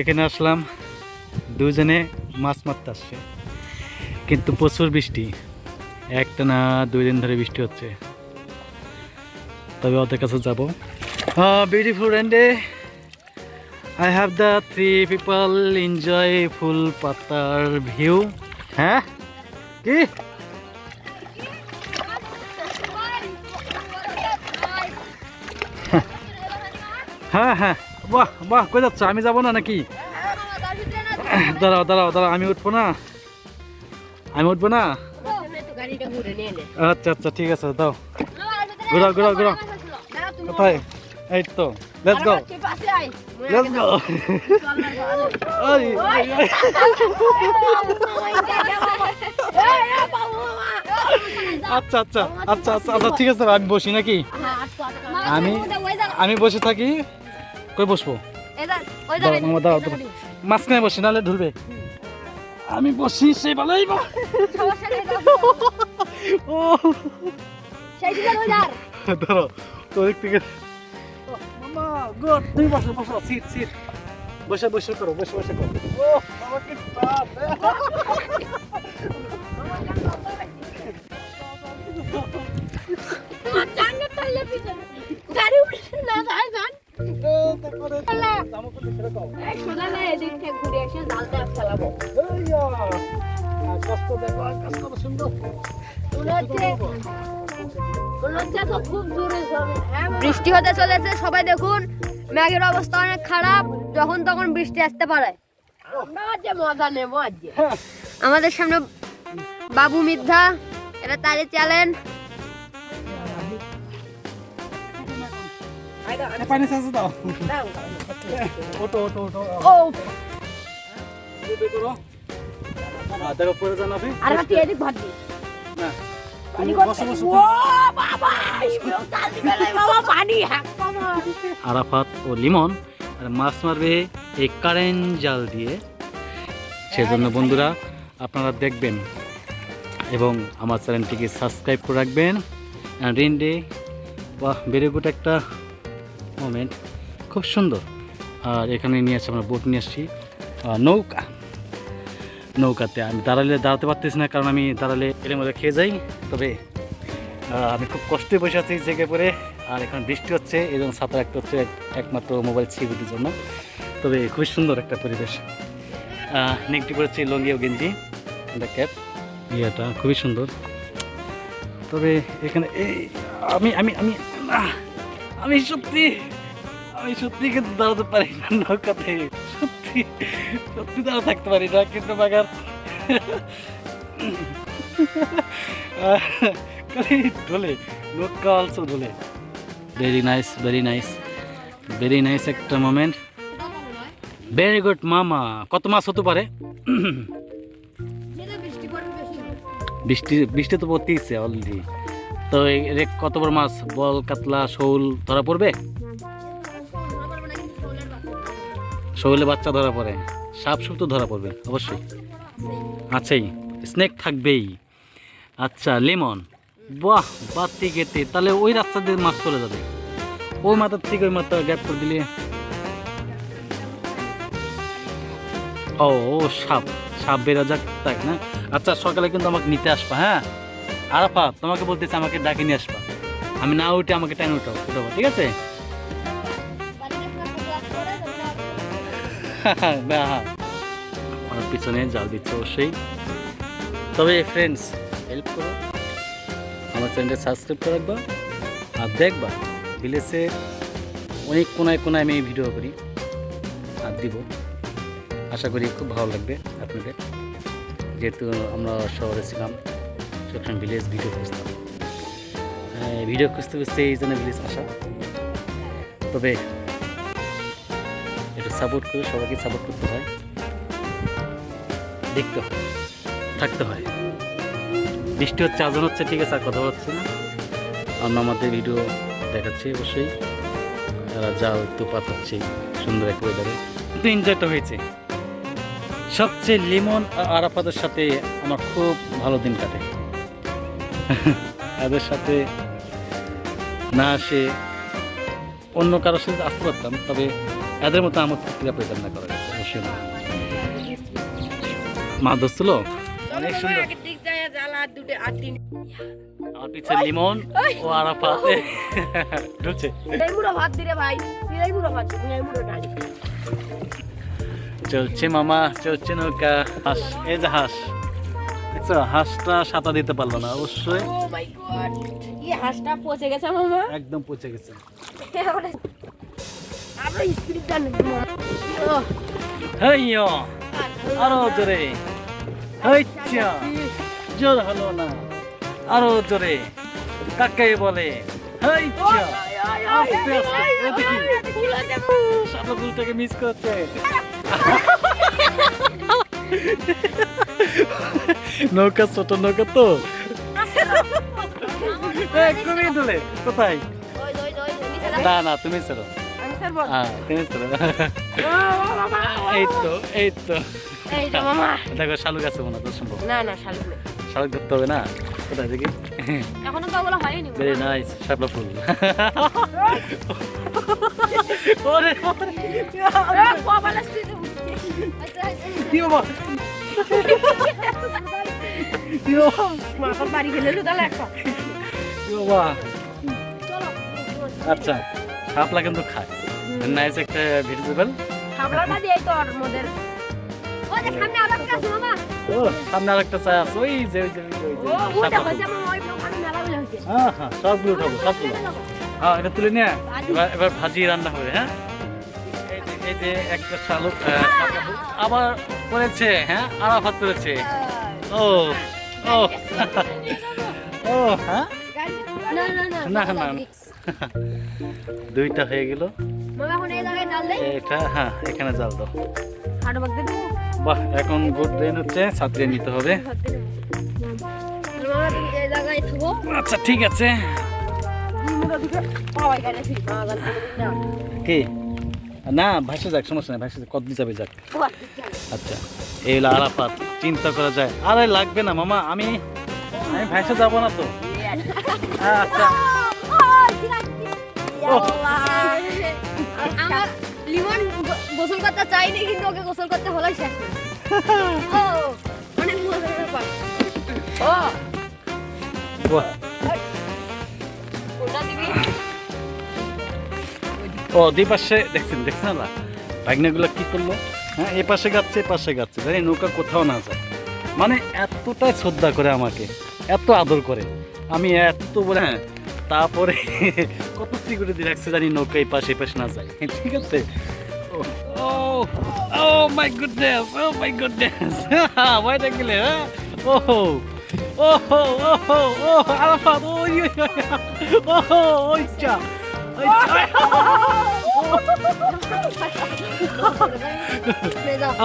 এখানে আসলাম, দুজনে মাছ মারতে আসছে। কিন্তু প্রচুর বৃষ্টি একটা না দুই দিন ধরে বৃষ্টি হচ্ছে। তবে ওদের কাছে যাব। Beautiful রেন্ডে I have the three people enjoy ফুল পাতার ভিউ হ্যাঁ? কি? হ্যাঁ হ্যাঁ। বাহ বাহ কই যাচ্ছ? আমি যাব না নাকি? দাঁড়াও দাঁড়াও দাঁড়াও আমি উঠবো না? আমি উঠবো না? আচ্ছা আচ্ছা ঠিক আছে দাও। ঘুরাও ঘুরাও ঘুরাও। কোথায়? এই তো লেটস গো লেটস গো আচ্ছা আচ্ছা আচ্ছা আচ্ছা আচ্ছা ঠিক আছে আমি বসি নাকি? আমি আমি বসে থাকি। কই বসবো? মাঝখানে বসি নাহলে ঢুলবে আমি বসি সেই ভালোই ও। ধরো তো দিক থেকে। তুমি বসো বসো সিট সিট। বসে বসে করো বসে বসে করো। ও আমাকে গাড়ি উঠে না যায় বৃষ্টি হতে চলেছে, সবাই দেখুন। ম্যাগের অবস্থা অনেক খারাপ, যখন তখন বৃষ্টি আসতে পারে। আমাদের সামনে বাবু মিথ্যা এটা তারে চ্যালেঞ্জ। পানি দাও ওটো ওটো ওটো ও করো। জানাবি আর হাতি এদিক ভাত দি না। আরাফাত ও লিমন আর মাছ মারবে এই কারেন্ট জাল দিয়ে। সেজন্য বন্ধুরা আপনারা দেখবেন এবং আমার চ্যানেলটিকে সাবস্ক্রাইব করে রাখবেন। রেন্ডে বাহ ভেরি গুড একটা মোমেন্ট খুব সুন্দর। আর এখানে নিয়ে আসছি আমরা বোট নিয়ে আসছি নৌকা। নৌকাতে আমি দাঁড়ালে দাঁড়াতে পারতেছি না, কারণ আমি দাঁড়ালে এর মধ্যে খেয়ে যাই। তবে আমি খুব কষ্টে বসে আছি জেগে পড়ে, আর এখন বৃষ্টি হচ্ছে, এই জন্য সাঁতার একটা হচ্ছে একমাত্র মোবাইল ছিবিটির জন্য। তবে খুবই সুন্দর একটা পরিবেশ। নেকটি পড়েছি লঙ্গি ও গেঞ্জি একটা ক্যাপ ইয়েটা খুবই সুন্দর। তবে এখানে এই, আমি আমি আমি আমি সত্যি আমি সত্যি কিন্তু দাঁড়াতে পারি না নৌকাতে। সত্যি সত্যি দাঁড়া থাকতে পারি না কিন্তু বাগার খালি ঢোলে, নৌকা অলসো ঢোলে। Very nice very nice very nice একটা মোমেন্ট ভেরি গুড মামা, কত মাছ হতে পারে? বৃষ্টি বৃষ্টি তো পড়তেইছে অলরেডি তো কত বড় মাছ? বল, কাতলা, শোল ধরা পড়বে? শৌলে বাচ্চা ধরা পড়ে, সাপ সুপ তো ধরা পড়বে, অবশ্যই। আছেই স্নেক থাকবেই। আচ্ছা লেমন। বাহ, বাতি গেতে তাহলে ওই রাস্তা দিয়ে মাছ চলে যাবে। ওই মাথার থেকে ওই মাথা গ্যাপ করে দিলে। ও ও, সাপ সাপ বেরো যাক, তাই না? আচ্ছা সকালে কিন্তু আমাকে নিতে আসবা হ্যাঁ? আরাফা তোমাকে বলতেছে আমাকে ডাকে নিয়ে আসবা। আমি না উঠে আমাকে টাইম উঠাও, উঠাবো, ঠিক আছে? না। আমার পিছনে জাল দিচ্ছে অবশ্যই। তবে ফ্রেন্ডস হেল্প করো। আমার চ্যানেলটা সাবস্ক্রাইব করে রাখবা। আর দেখবা ভিলেজে অনেক কোনায় কোনায় আমি ভিডিও করি। আর দিব। আশা করি খুব ভালো লাগবে আপনাদের। যেহেতু আমরা শহরে ছিলাম সবসময় ভিলেজ ভিডিও খুঁজতাম। হ্যাঁ, ভিডিও খুঁজতে খুঁজতে এই জন্য ভিলেজ আসা। তবে সাপোর্ট করে সবাইকে সাপোর্ট করতে হয়। দেখতে হয়, থাকতে হয়। বৃষ্টি হচ্ছে, আজান হচ্ছে, ঠিক আছে, আর কথা হচ্ছে না। আমরা আমাদের ভিডিও দেখাচ্ছি অবশ্যই। তারা জাল তো পাঠাচ্ছে সুন্দর এক ওয়েদারে কিন্তু এনজয়টা হয়েছে। সবচেয়ে লিমন আর আরাফাতের সাথে আমার খুব ভালো দিন কাটে। এদের সাথে না আসে অন্য কারোর সাথে আসতে পারতাম, তবে এদের মতো আমার ক্রিয়া পরিচালনা করা গেছে অবশ্যই না। মাছ ধরছিল অনেক সুন্দর। আমার লিমন ও আরাফাত। ঢুকছে। ভাত ভাই ভাত চলছে মামা চলছে নৌকা। হাঁস এই যে হাঁস। দেখছ হাঁসটা সাঁতা দিতে পারল না অবশ্যই। ও মাই গড এই হাঁসটা পচে গেছে মামা। একদম পচে গেছে। আমরা স্পিড দেন হেইয়ো আরও জোরে হেইচ্ছা জোর হলো না আরও জোরে কাকে বলে হেইচ্ছা আস্তে আস্তে এদিকে সাদা ফুলটাকে মিস করছে নৌকা ছোট নৌকা তো এ, কমিয়ে দিলে কোথায় না না তুমি চলো হ্যাঁ এই তো এই তো মামা দেখো শালুক আছে মনে সম্ভব না না শালুক নেই শালুক ধরতে হবে না কোথায় দেখি এখনও তো ওগুলো হয়নি ভেরি নাইস শাপলা ফুল ওরে কপালে কি বাবা কি বাবা মাথা বাড়ি গেলে তো তাহলে একটা কি বাবা আচ্ছা শাপলা কিন্তু খায় নাইস একটা ভেজিটেবল খাবলাটা দিয়ে তো ওর মধ্যে ও যে সামনে আবার একটা আছে মামা ও সামনে আরেকটা চা আছে ওই যে ওই যে ওই যে, ওই যে ও ওটা শাপলা মামা ওই ওখানে মেলা বলে হয়েছে হ্যাঁ হ্যাঁ সবগুলো উঠাবো সবগুলো হ্যাঁ এটা তুলে নিয়ে এবার এবার ভাজি রান্না হবে হ্যাঁ এই যে একটা শালুক আবার করেছে হ্যাঁ আরাফাত করেছে ও ও ও হ্যাঁ না, না, না। দুইটা হয়ে গেল এটা হ্যাঁ এখানে জাল দাও। বাহ এখন গুড ড্রেন হচ্ছে নিতে হবে। আচ্ছা ঠিক আছে। কি? না ভাসে যাক সমস্যা নেই ভাসে যাক, কতদিন যাবে যাক। আচ্ছা আচ্ছা এই হলো আরাফাত চিন্তা করা যায়। আরে লাগবে না মামা আমি আমি ভাইসে যাব না তো। আচ্ছা। আমার লিমন গোসল করতে চাইনি কিন্তু ওকে গোসল করতে শেষ ও অনেক মজার ব্যাপার। ও। বাহ, ওটা দিবি? ও দুই পাশে দেখছেন দেখছেন না ভাগনাগুলো কি করল? হ্যাঁ এই পাশে গাচ্ছে এই পাশে গাচ্ছে। জানি নৌকা কোথাও না যায়। মানে এতটাই শ্রদ্ধা করে আমাকে এত আদর করে। আমি এত বলে হ্যাঁ তারপরে কত সিকিউরিটি রাখছে জানি নৌকা এই পাশে পাশে না যায়। ঠিক আছে? ও ও my goodness oh my goodness ওয়াইটা গেলে হ্যাঁ? ওহো ওহো ওহো ও আরাফাত, ও ইয়ে ওহো ওইটা ওইটা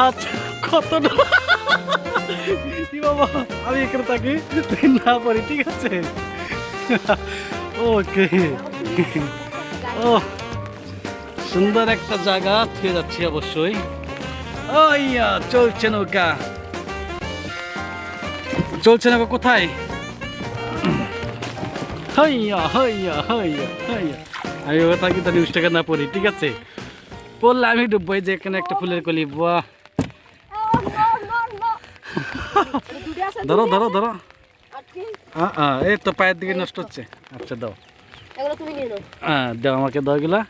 আচ্ছা কত না- বাবা, আমি এখানে থাকি, না পারি ঠিক আছে? ওকে। ও সুন্দর একটা জায়গা থেকে যাচ্ছি অবশ্যই। ও ইয়া চলছে নৌকা। চলছে নৌকা কোথায়? হইয়া হইয়া হইয়া হইয়া। আমি ওটা থাকি তাহলে টাকা না পড়ি ঠিক আছে? পড়লে আমি ডুববো যে এখানে একটা ফুলের কলি বাহ। ধরো ধরো ধরো। আ, এই তো পায়ের দিকে নষ্ট হচ্ছে। আচ্ছা দাও। হ্যাঁ দাও আমাকে দাও এগুলা।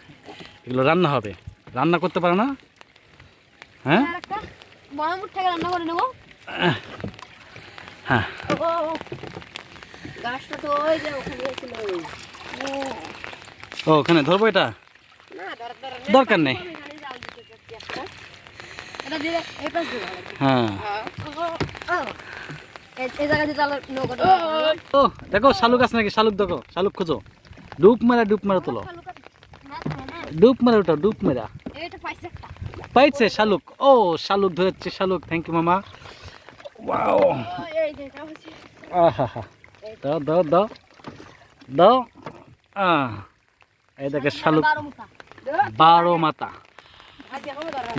এগুলো রান্না হবে। রান্না করতে পারো না? হ্যাঁ? রান্না করে নেব। হ্যাঁ। ও ওখানে ধরবো এটা? দরকার নেই। দিয়ে হ্যাঁ। ও দেখো শালুক আছে নাকি? শালুক দেখো শালুক খোঁজো। ডুব মারা ডুব মারা তোলো। ডুব মারা ওটা ডুব মারা। পাইছে শালুক। ও শালুক ধরেছে শালুক। থ্যাংক ইউ মামা। ওয়াও আহা দাও দাও দাও। দাও। এই দেখে শালুক বারো মাতা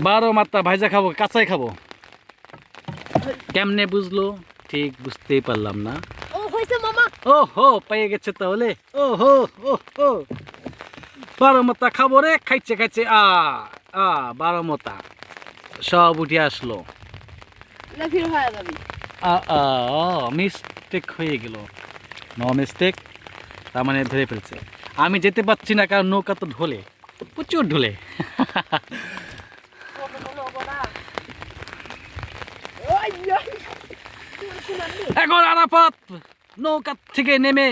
বারো মাতা ভাইজা খাব কাঁচাই খাব। কেমনে বুঝলো? ঠিক বুঝতেই পারলাম না। ও হয়েছে মামা। ও হো পেয়ে গেছে তাহলে। ও হো ও হো। বারো মাতা খাব রে খাইছে খাইছে আ আ বারো মতা সব উঠে আসলো। মিস্টেক হয়ে গেল। নো মিস্টেক তার মানে ধরে ফেলছে। আমি যেতে পারছি না কারণ নৌকা তো ঢোলে। প্রচুর ঢোলে। এখন আরাফাত, নৌকা থেকে নেমে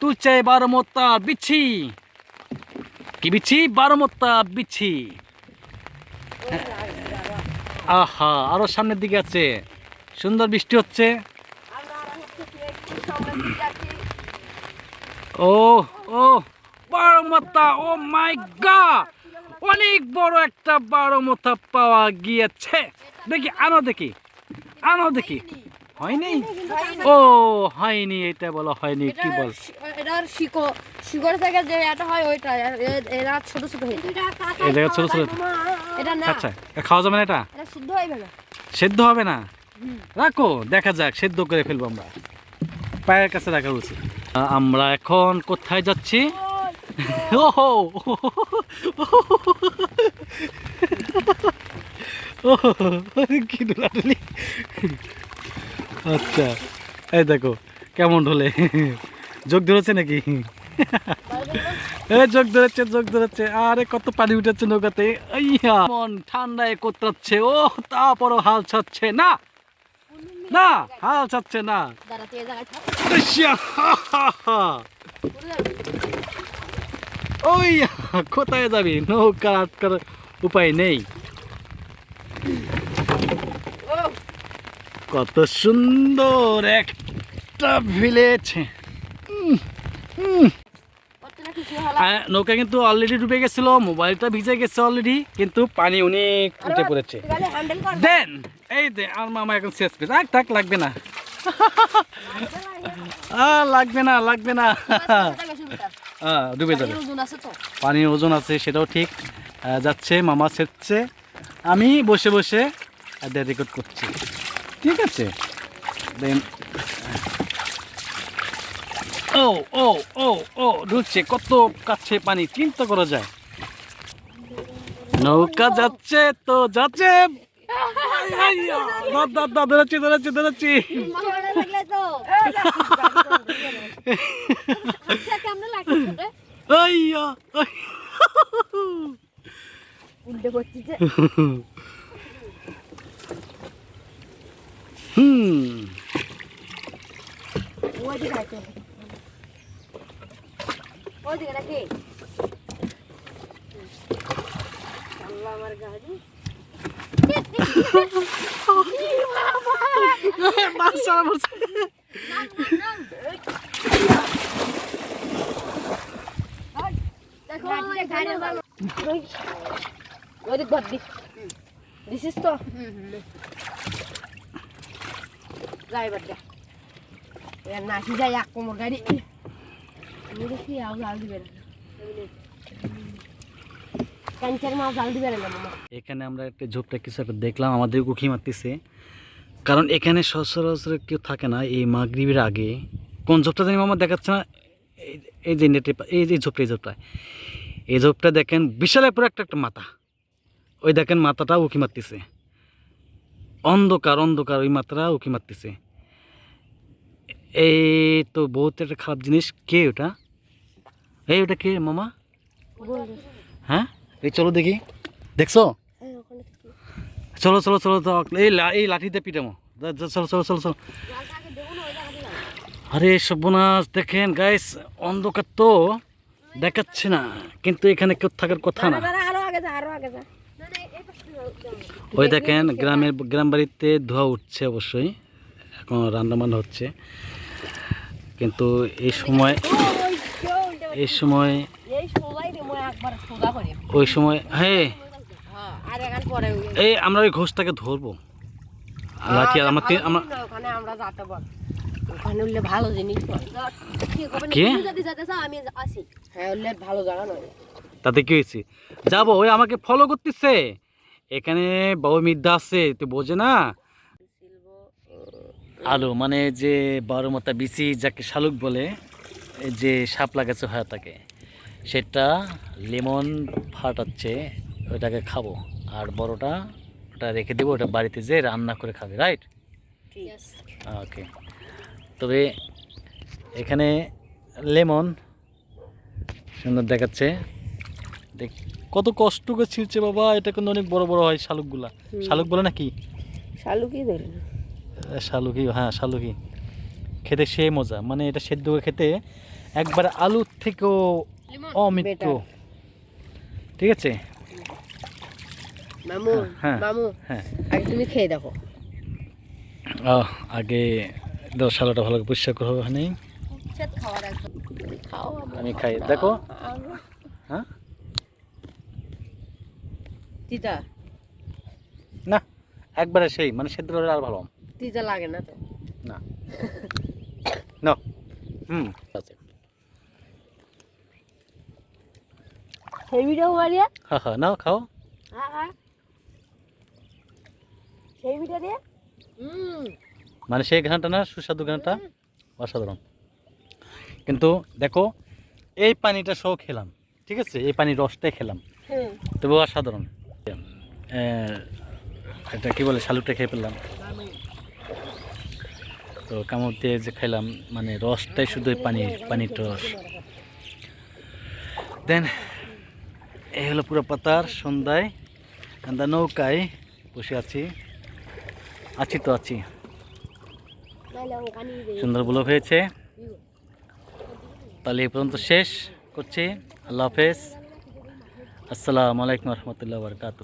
তুলছে বারো মোত্তা বিচ্ছি। কি বিচ্ছি? বারো মোত্তা বিচ্ছি। আহা, আরও সামনের দিকে আছে। সুন্দর বৃষ্টি হচ্ছে। ও ও বারো মাথা ও মাই গড! অনেক বড় একটা বারো মাথা পাওয়া গিয়েছে। দেখি, আনো দেখি আনো দেখি। হয়নি? ও হয়নি এটা বলো হয়নি কি বল এটার শিকো শিকড় থেকে যে এটা হয় ওইটা এরা ছোট ছোট হয়ে এই ছোট ছোট এটা না। আচ্ছা খাওয়া যাবে না এটা? এটা শুদ্ধ হইবে না সেদ্ধ হবে না? রাখো দেখা যাক সেদ্ধ করে ফেলব আমরা। পায়ের কাছে রাখা উচিত। আমরা এখন কোথায় যাচ্ছি? ওহো ওহো, কি আচ্ছা। এই দেখো, কেমন ঢোলে যোগ ধরেছে নাকি? এ যোগ ধরেছে যোগ ধরেছে। আরে, কত পানি উঠেছে নৌকাতে। মন ঠান্ডায় কোতরাচ্ছে। ও, তারপরও হাল ছাড়ছে। না না, হাল ছাড়ছে না। ওই কোথায় যাবি? নৌকা আটকার উপায় নেই ও কত সুন্দর একটা ভিলেজ নৌকা কিন্তু অলরেডি ডুবে গেছিল মোবাইলটা ভিজে গেছে অলরেডি কিন্তু পানি অনেক উঠে পড়েছে। দেন এই দে আর মামা এখন শেষ পেয়ে থাক থাক লাগবে না। লাগবে না লাগবে না। ডুবে যাবে। পানির ওজন আছে পানির ওজন আছে সেটাও ঠিক। যাচ্ছে মামা সেচ্ছে আমি বসে বসে রেকর্ড করছি। ঠিক আছে। দেন ও ও ও ও ঢুকছে কত কাছে পানি চিন্তা করা যায়। নৌকা যাচ্ছে তো যাচ্ছে। ধরেছি ধরেছি ধরেছি। উল্টে Hmm. Baksana burası. This is the. এক কোমর গাড়ি। আও জাল এখানে আমরা একটা ঝোপটা কিছু একটা দেখলাম আমাদের উখি মারতেছে। কারণ এখানে সচরাচর কেউ থাকে না, এই মাগরিবের আগে। কোন ঝোপটা জানি মামা দেখাচ্ছে না? এই- যে নেটে এই যে ঝোপটা, এই ঝোপটা। এই ঝোপটা দেখেন, বিশাল পুরো একটা একটা মাথা। ওই দেখেন মাথাটা উকি মারতেছে। অন্ধকার অন্ধকার ওই মাথাটা উকি মারতেছে। এই তো বহুত একটা খারাপ জিনিস। কে ওটা? এই ওটা কে মামা? হ্যাঁ? এই চলো দেখি। দেখছ? চলো চলো চলো, তো এই এই লাঠিতে পিটামো। চলো চলো চলো চলো। আরে সর্বনাশ, দেখেন গাইস অন্ধকার তো দেখাচ্ছে না, কিন্তু এখানে কেউ থাকার কথা না। ওই দেখেন, গ্রামের গ্রাম বাড়িতে ধোয়া উঠছে অবশ্যই। এখন রান্না বান্না হচ্ছে। কিন্তু এই সময় এই সময় ওই সময় হ্যাঁ। এই আমরা ওই ঘোষটাকে ধরবো। লাঠি আমার তাতে কি হয়েছে? যাব, ওই আমাকে ফলো করতেছে। এখানে বাবু মিদ্যা আছে, তুই বোঝে না? আলু মানে যে বারো মাথা বিসি যাকে শালুক বলে যে সাপ লাগাচ্ছে হয় তাকে সেটা লেমন ফাটাচ্ছে ওটাকে খাব। আর বড়টা ওটা রেখে দেবো ওটা বাড়িতে যেয়ে রান্না করে খাবে রাইট? ওকে। তবে এখানে লেমন সুন্দর দেখাচ্ছে। দেখ কত কষ্ট করে ছিঁড়ছে বাবা এটা কিন্তু অনেক বড় বড় হয় শালুকগুলা। শালুক বলে নাকি? শালুকি ধরে শালুকি হ্যাঁ শালুকি। খেতে সে মজা। মানে এটা সেদ্ধ করে খেতে একবার আলুর থেকেও অমৃত। ঠিক আছে? মামু হ্যাঁ। মামু হ্যাঁ। আগে তুমি খেয়ে দেখো। আগে দশ শালাটা ভালো পরিষ্কার করব ওখানে। আমি খাই। দেখো। হ্যাঁ? না একবারে সেই মানে সেদ্ধ করে আর ভালো। তিতা লাগে না তো। না। না হুম। আছে। সেই ভিডিও হ্যাঁ হ্যাঁ নাও খাও। হ্যাঁ হ্যাঁ সেই দিয়ে? হুম। মানে সেই ঘানটা না সুস্বাদু ঘানটা অসাধারণ। কিন্তু দেখো এই পানিটা সহ খেলাম ঠিক আছে? এই পানির রসটাই খেলাম। হুম। তবু অসাধারণ। এটা কি বলে? শালুকটা খেয়ে ফেললাম। তো কামড় দিয়ে যে খাইলাম মানে রসটাই শুধু পানি পানির রস। দেন, এই হলো পুরো পাতার সন্ধ্যায় আমরা নৌকায় বসে আছি। আছি তো আছি। সুন্দর ব্লগ হয়েছে। তাহলে এই পর্যন্ত শেষ করছি। আল্লাহ হাফেজ। আসসালামু আলাইকুম রহমতুল্লাহ বরকাত